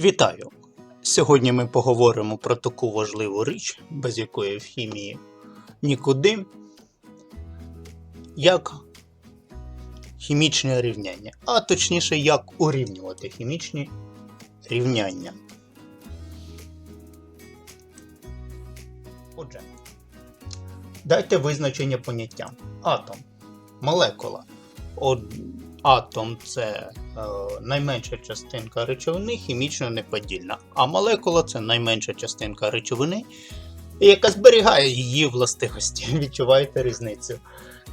Вітаю! Сьогодні ми поговоримо про таку важливу річ, без якої в хімії нікуди, як хімічне рівняння, а точніше, як урівнювати хімічні рівняння. Отже, дайте визначення поняття. Атом, молекула. От, атом це е, найменша частинка речовини, хімічно неподільна. А молекула це найменша частинка речовини, яка зберігає її властивості. Відчуваєте різницю?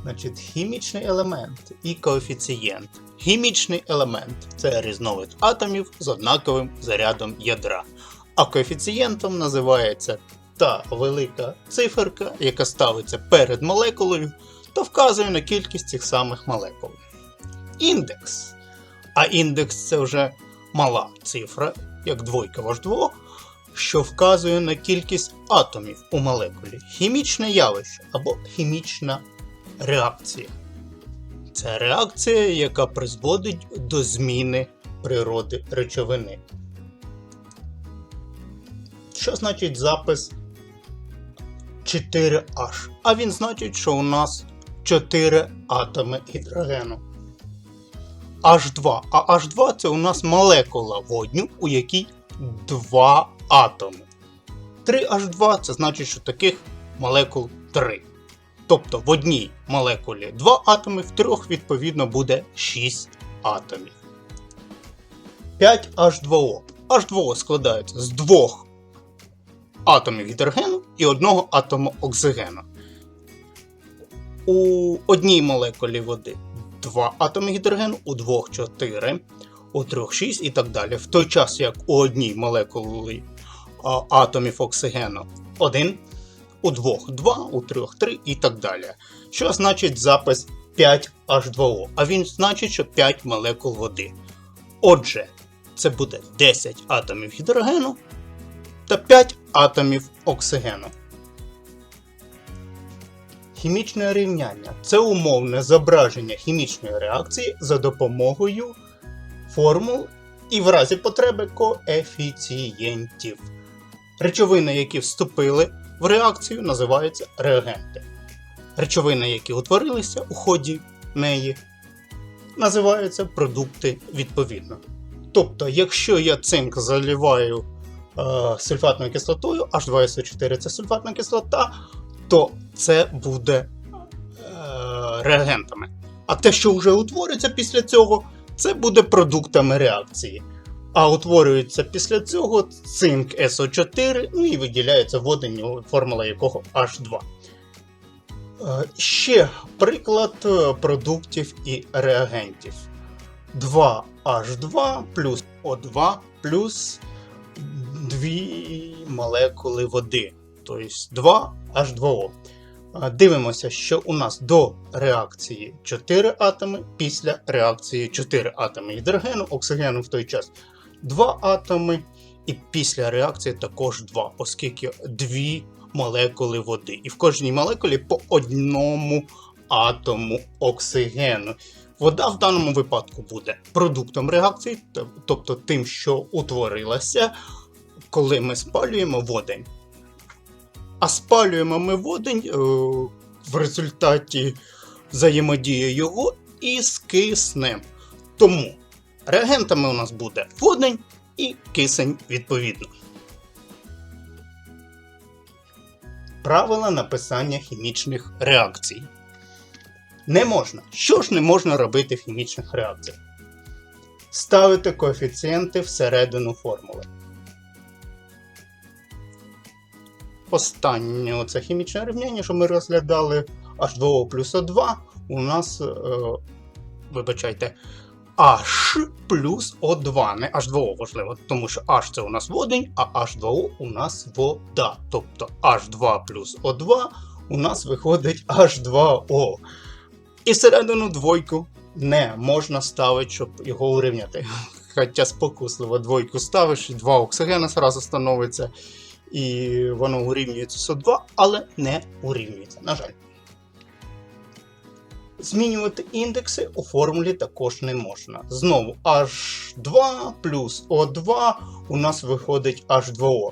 Значить, хімічний елемент і коефіцієнт. Хімічний елемент це різновид атомів з однаковим зарядом ядра. А коефіцієнтом називається та велика циферка, яка ставиться перед молекулою та вказує на кількість цих самих молекул. Індекс. А індекс це вже мала цифра, як двойка вождво, що вказує на кількість атомів у молекулі. Хімічне явище або хімічна реакція. Це реакція, яка призводить до зміни природи речовини. Що значить запис 4H? А він значить, що у нас 4 атоми гідрогену. H2. А H2 це у нас молекула водню, у якій 2 атоми. 3H2 це значить, що таких молекул 3. Тобто в одній молекулі 2 атоми, в трьох, відповідно, буде 6 атомів. 5H2O. H2O складається з двох атомів гідрогену і одного атому оксигену. У одній молекулі води 2 атоми гідрогену, у двох 4, у трьох 6 і так далі. В той час, як у одній молекулі атомів оксигену 1, у двох 2, у трьох 3 і так далі. Що значить запис 5H2O? А він значить, що 5 молекул води. Отже, це буде 10 атомів гідрогену та 5 атомів оксигену. Хімічне рівняння це умовне зображення хімічної реакції за допомогою формул і в разі потреби коефіцієнтів. Речовини, які вступили в реакцію, називаються реагенти. Речовини, які утворилися у ході неї, називаються продукти відповідно. Тобто, якщо я цинк заливаю е, сульфатною кислотою, H2SO4 це сульфатна кислота, то це буде е, реагентами. А те, що вже утвориться після цього, це буде продуктами реакції. А утворюється після цього цинк СО4, ну і виділяється водень, формула якого H2. Е, ще приклад е, продуктів і реагентів. 2H2 плюс O2 плюс 2 молекули води. Тобто 2H2O. Дивимося, що у нас до реакції 4 атоми, після реакції 4 атоми гідрогену, оксигену в той час 2 атоми, і після реакції також 2, оскільки 2 молекули води. І в кожній молекулі по одному атому оксигену. Вода в даному випадку буде продуктом реакції, тобто тим, що утворилося, коли ми спалюємо водень. А спалюємо ми водень е, в результаті взаємодії його із киснем. Тому реагентами у нас буде водень і кисень відповідно. Правила написання хімічних реакцій. Не можна. Що ж не можна робити в хімічних реакціях? Ставити коефіцієнти всередину формули. Останнє це хімічне рівняння, що ми розглядали H2O плюс O2, у нас, е, вибачайте, H плюс O2. Не H2O важливо, тому що H це у нас водень, а H2O у нас вода. Тобто H2 плюс O2 у нас виходить H2O. І всередину двойку не можна ставити, щоб його урівняти. Хоча спокусливо двойку ставиш, і два оксигена зразу становиться і воно урівнюється СО2, але не урівнюється, на жаль. Змінювати індекси у формулі також не можна. Знову H2 плюс O2 у нас виходить H2O.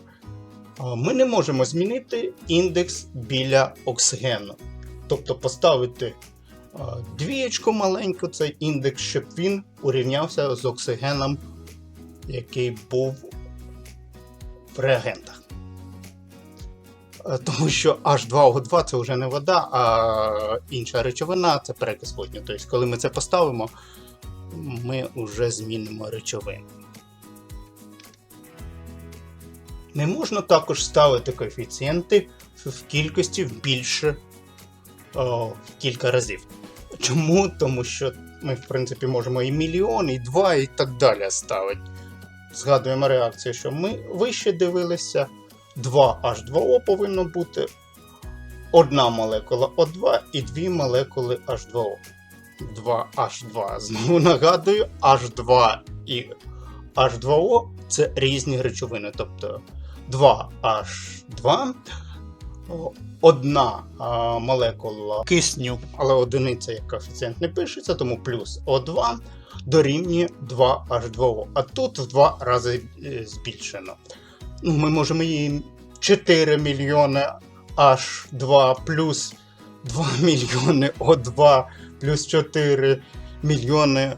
Ми не можемо змінити індекс біля оксигену. Тобто поставити двієчку маленьку цей індекс, щоб він урівнявся з оксигеном, який був в реагентах. Е, Тому що H2O2 це вже не вода, а інша речовина це перекис водню. Тобто, коли ми це поставимо, ми вже змінимо речовину. Не можна також ставити коефіцієнти в кількості в більше о, в кілька разів. Чому? Тому що ми, в принципі, можемо і мільйон, і два, і так далі ставити. Згадуємо реакцію, що ми вище дивилися. 2H2O повинно бути одна молекула O2 і дві молекули H2O. 2H2. Знову нагадую, H2 і H2O це різні речовини. Тобто 2H2, одна а, молекула кисню, але одиниця як коефіцієнт не пишеться, тому плюс O2 дорівнює 2H2O. А тут в два рази е, збільшено. Ну, ми можемо її 4 мільйони H2 плюс 2 мільйони O2 плюс 4 мільйони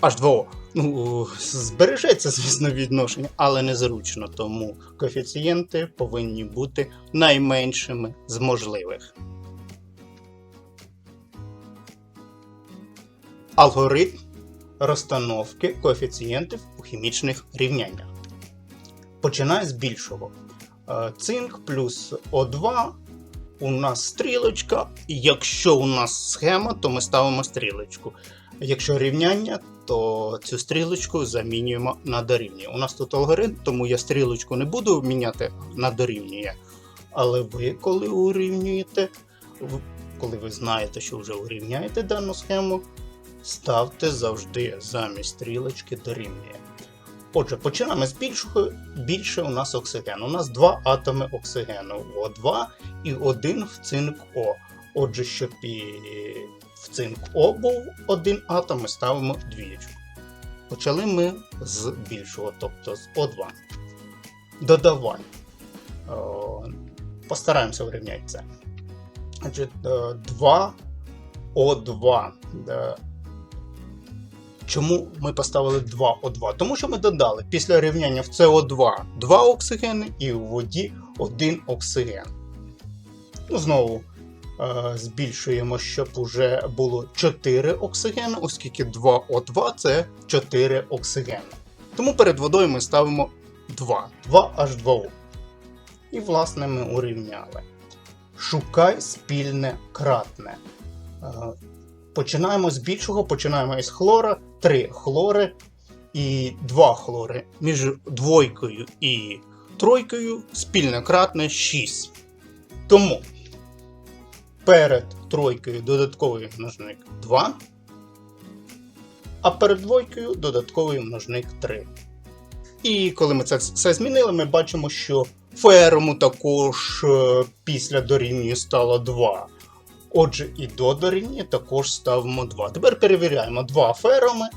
H2O. Ну, збережеться, звісно, відношення, але незручно, тому коефіцієнти повинні бути найменшими з можливих. Алгоритм розстановки коефіцієнтів у хімічних рівняннях. Починає з більшого. Е, Цинк плюс О2. У нас стрілочка. Якщо у нас схема, то ми ставимо стрілочку. Якщо рівняння, то цю стрілочку замінюємо на дорівнює. У нас тут алгоритм, тому я стрілочку не буду міняти на дорівнює. Але ви, коли урівнюєте, коли ви знаєте, що вже урівняєте дану схему, ставте завжди замість стрілочки дорівнює. Отже, починаємо з більшого. Більше у нас оксиген. У нас два атоми оксигену О2 і один в цинк О. Отже, щоб і в цинк О був один атом, ми ставимо двієчку. Почали ми з більшого, тобто з О2. Додавання. О, Постараємося урівняти це. Значить, 2 О2. Чому ми поставили 2О2? Тому що ми додали після рівняння в СО2 2 оксигени і у воді 1 оксиген. Ну, знову е, збільшуємо, щоб уже було 4 оксигени, оскільки 2О2 це 4 оксигени. Тому перед водою ми ставимо 2, 2H2O. І, власне, ми урівняли. Шукай спільне кратне. Е, Починаємо з більшого, починаємо із хлора, 3 хлори і 2 хлори. Між двойкою і тройкою спільне кратне 6. Тому перед тройкою додатковий множник 2, а перед двойкою додатковий множник 3. І коли ми це все змінили, ми бачимо, що ферму також е, після дорівнює стало 2. Отже, і до також ставимо 2. Тепер перевіряємо 2 фероми,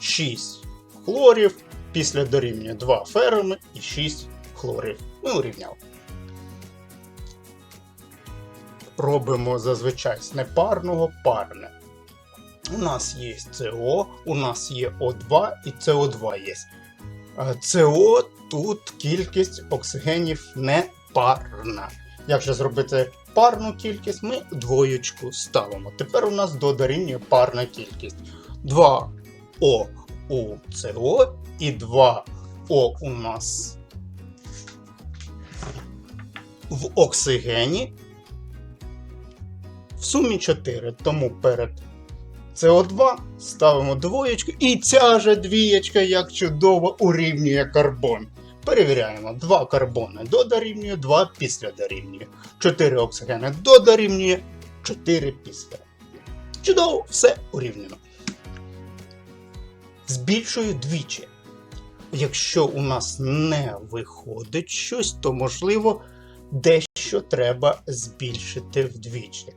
6 хлорів, після дорівнює 2 фероми і 6 хлорів. Ми урівняли. Робимо зазвичай з непарного парне. У нас є СО, у нас є О2 і СО2 є. Е, СО тут кількість оксигенів не парна. Як же зробити парну кількість, ми двоєчку ставимо. Тепер у нас дорівнює парна кількість. 2О у СО і 2О у нас в оксигені. В сумі 4. Тому перед СО2 ставимо двоєчку. І ця же двієчка, як чудово, урівнює карбон. Перевіряємо, 2 карбони до дорівнює, 2 після дорівнює. 4 оксигени до дорівнює, 4 після. Чудово, все урівняно. Збільшую двічі. Якщо у нас не виходить щось, то можливо дещо треба збільшити вдвічі.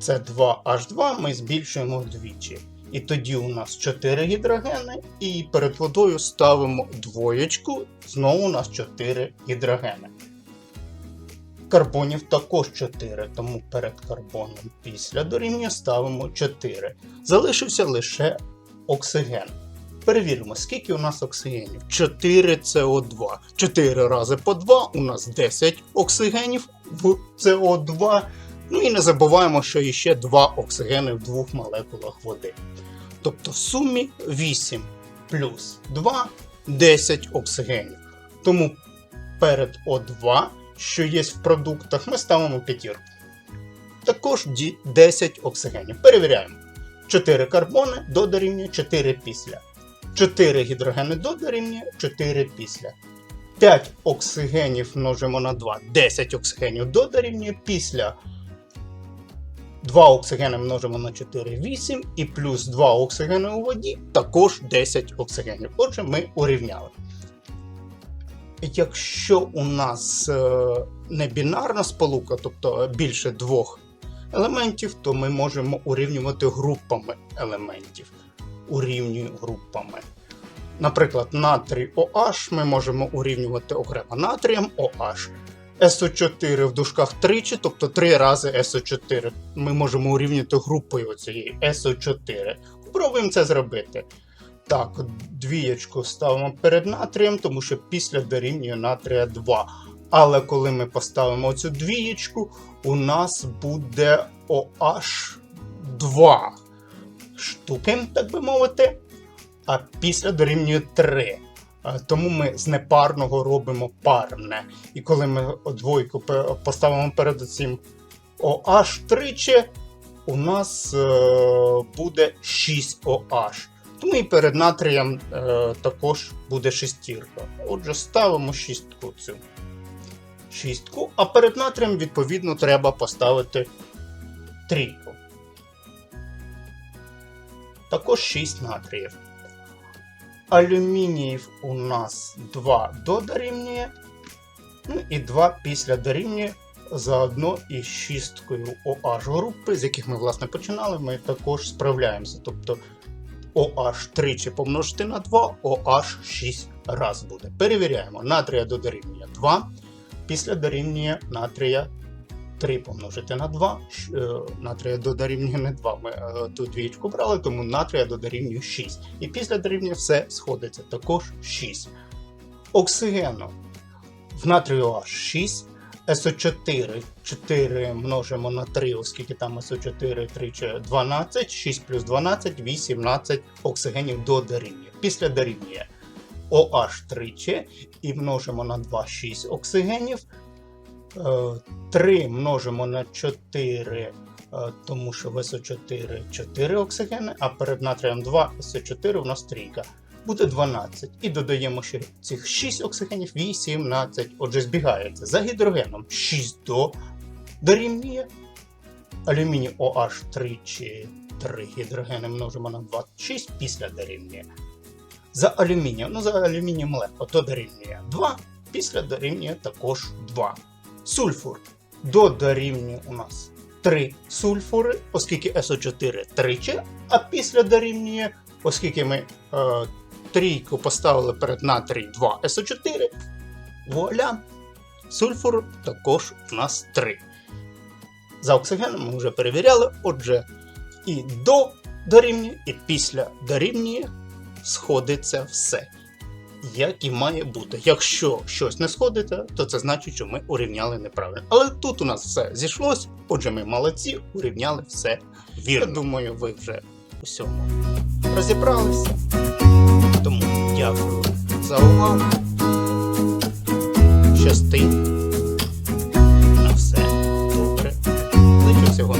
С2H2 ми збільшуємо вдвічі. І тоді у нас 4 гідрогени, і перед водою ставимо двоєчку, знову у нас 4 гідрогени. Карбонів також 4, тому перед карбоном після дорівнює ставимо 4. Залишився лише оксиген. Перевіримо, скільки у нас оксигенів. 4 СО2. 4 рази по 2 у нас 10 оксигенів в СО2. Ну і не забуваємо, що іще 2 оксигени в двох молекулах води. Тобто в сумі 8 плюс 2 10 оксигенів. Тому перед О2, що є в продуктах, ми ставимо п'ятірку. Також 10 оксигенів. Перевіряємо. 4 карбони до дорівнює 4 після. 4 гідрогени до дорівнює 4 після. 5 оксигенів множимо на 2, 10 оксигенів до дорівнює після. 2 оксигени множимо на 4, 8, і плюс 2 оксигени у воді також 10 оксигенів. Отже, ми урівняли. Якщо у нас е, не бінарна сполука, тобто більше двох елементів, то ми можемо урівнювати групами елементів. Урівнюю групами. Наприклад, натрій OH ми можемо урівнювати окремо натрієм OH. SO4 в дужках тричі, тобто три рази SO4. Ми можемо урівняти групою цієї SO4. Спробуємо це зробити. Так, двієчку ставимо перед натрієм, тому що після дорівнює натрія 2. Але коли ми поставимо цю двієчку, у нас буде OH 2 штуки, так би мовити, а після дорівнює 3. Е, Тому ми з непарного робимо парне. І коли ми двойку поставимо перед цим OH тричі, у нас е, буде 6 OH. Тому і перед натрієм е, також буде шестірка. Отже, ставимо шістку цю. Шістку, а перед натрієм, відповідно, треба поставити трійку. Також 6 натріїв. Алюмініїв у нас 2 до дорівнює. Ну і 2 після дорівнює заодно із шісткою OH групи, з яких ми власне починали, ми також справляємося. Тобто OH тричі помножити на 2, OH 6 раз буде. Перевіряємо. Натрія до дорівнює 2, після дорівнює натрія 3 помножити на 2. Е, Натрія до дорівнює не 2. Ми е, ту двічку брали, тому натрія до дорівнює 6. І після дорівнює все сходиться. Також 6. Оксигену в натрію OH 6. СО4 4 множимо на 3, оскільки там СО4 тричі 12, 6 плюс 12, 18 оксигенів до дорівнює. Після дорівнює OH тричі і множимо на 2 6 оксигенів. 3 множимо на 4, е, тому що в СО4 4 оксигени, а перед натрієм 2 СО4 у нас трійка. Буде 12. І додаємо ще цих 6 оксигенів 18. Отже, збігається за гідрогеном 6 до дорівнює. Алюміній OH 3 чи 3 гідрогени множимо на 26 після дорівнює. За алюмінієм, ну за алюмінієм легко, то дорівнює 2, після дорівнює також 2. Сульфур до дорівнює у нас 3 сульфури, оскільки СО4 тричі, а після дорівнює, оскільки ми е, трійку поставили перед натрій 2 СО4, вуаля, сульфур також у нас 3. За оксигеном ми вже перевіряли, отже, і до дорівнює, і після дорівнює сходиться все. Як і має бути. Якщо щось не сходиться, то це значить, що ми урівняли неправильно. Але тут у нас все зійшлось, отже, ми молодці, урівняли все вірно. Я думаю, ви вже у всьому розібралися. Тому дякую за увагу. Щасти. На все добре. Лечу всього